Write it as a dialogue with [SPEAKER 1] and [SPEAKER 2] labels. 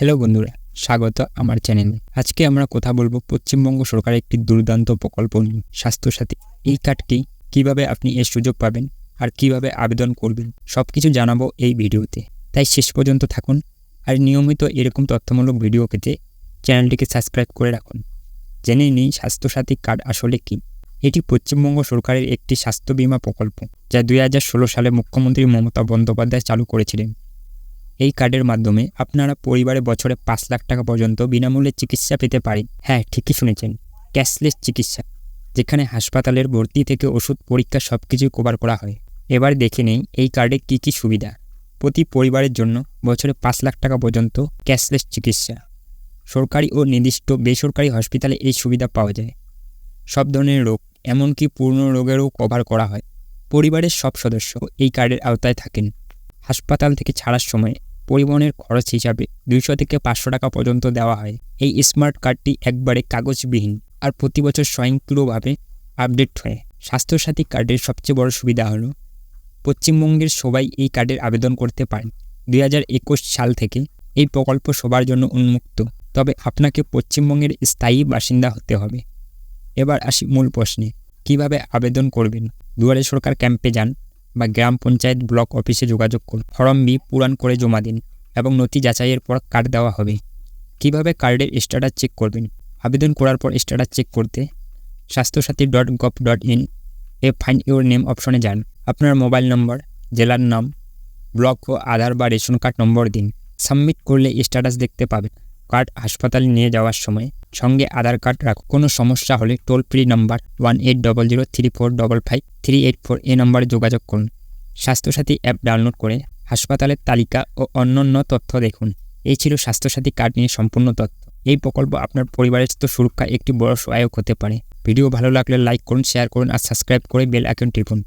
[SPEAKER 1] Hello বন্ধুরা, স্বাগত আমার চ্যানেলে। আজকে আমরা কথা বলব পশ্চিমবঙ্গ সরকারের একটি দুর্দান্ত প্রকল্প নিয়ে, স্বাস্থ্যসাথী। এই কার্ডটি কীভাবে আপনি এর সুযোগ পাবেন আর কীভাবে আবেদন করবেন সব কিছু জানাব এই ভিডিওতে। তাই শেষ পর্যন্ত থাকুন আর নিয়মিত এরকম তথ্যমূলক ভিডিও পেতে চ্যানেলটিকে সাবস্ক্রাইব করে রাখুন। জেনে নিই স্বাস্থ্যসাথী কার্ড আসলে কী। এটি পশ্চিমবঙ্গ সরকারের একটি স্বাস্থ্য বীমা প্রকল্প, যা দুই হাজার ষোলো সালে মুখ্যমন্ত্রী মমতা বন্দ্যোপাধ্যায় চালু করেছিলেন। এই কার্ডের মাধ্যমে আপনারা পরিবারে বছরে পাঁচ লাখ টাকা পর্যন্ত বিনামূল্যে চিকিৎসা পেতে পারেন। হ্যাঁ ঠিকই শুনেছেন। ক্যাশলেস চিকিৎসা, যেখানে হাসপাতালের ভর্তি থেকে ওষুধ পরীক্ষা সব কিছুই কভার করা হয়। এবার দেখে নেই এই কার্ডে কী কী সুবিধা। প্রতি পরিবারের জন্য বছরে পাঁচ লাখ টাকা পর্যন্ত ক্যাশলেস চিকিৎসা। সরকারি ও নির্দিষ্ট বেসরকারি হসপিটালে এই সুবিধা পাওয়া যায়। সব ধরনের রোগ, এমনকি পূর্ণ রোগেরও কভার করা হয়। পরিবারের সব সদস্য এই কার্ডের আওতায় থাকেন। হাসপাতাল থেকে ছাড়ার সময় পরিবহনের খরচ হিসাবে দুইশো থেকে পাঁচশো টাকা পর্যন্ত দেওয়া হয়। এই স্মার্ট কার্ডটি একবারে কাগজবিহীন আর প্রতি বছর স্বয়ংক্রিয়ভাবে আপডেট হয়। স্বাস্থ্যসাথী কার্ডের সবচেয়ে বড় সুবিধা হলো, পশ্চিমবঙ্গের সবাই এই কার্ডের আবেদন করতে পারেন দুই সাল থেকে এই প্রকল্প সবার জন্য উন্মুক্ত। তবে আপনাকে পশ্চিমবঙ্গের স্থায়ী বাসিন্দা হতে হবে। এবার আসি মূল প্রশ্নে, কীভাবে আবেদন করবেন? দুয়ারে সরকার ক্যাম্পে যান বা গ্রাম পঞ্চায়েত ব্লক অফিসে যোগাযোগ করুন। ফর্ম বি পূরণ করে জমা দিন এবং নথি যাচাইয়ের পর কার্ড দেওয়া হবে। কীভাবে কার্ডের স্ট্যাটাস চেক করবেন? আবেদন করার পর স্ট্যাটাস চেক করতে Swasthyasathi dot gov dot in A find your name অপশনে যান। আপনার মোবাইল নম্বর, জেলার নাম, ব্লক ও আধার বা রেশন কার্ড নম্বর দিন। সাবমিট করলে স্ট্যাটাস দেখতে পাবেন। কার্ড হাসপাতালে নিয়ে যাওয়ার সময় সঙ্গে আধার কার্ড রাখো। কোনো সমস্যা হলে toll free number one eight double zero three four double five three eight four এ নম্বরে যোগাযোগ করুন। স্বাস্থ্যসাথী অ্যাপ ডাউনলোড করে হাসপাতালের তালিকা ও অন্যান্য তথ্য দেখুন। এই ছিল স্বাস্থ্যসাথী কার্ড নিয়ে সম্পূর্ণ তথ্য। এই প্রকল্প আপনার পরিবারের তো সুরক্ষা একটি বড় সহায়ক হতে পারে। ভিডিও ভালো লাগলে লাইক করুন, শেয়ার করুন আর সাবস্ক্রাইব করে বেল আইকন টিপুন।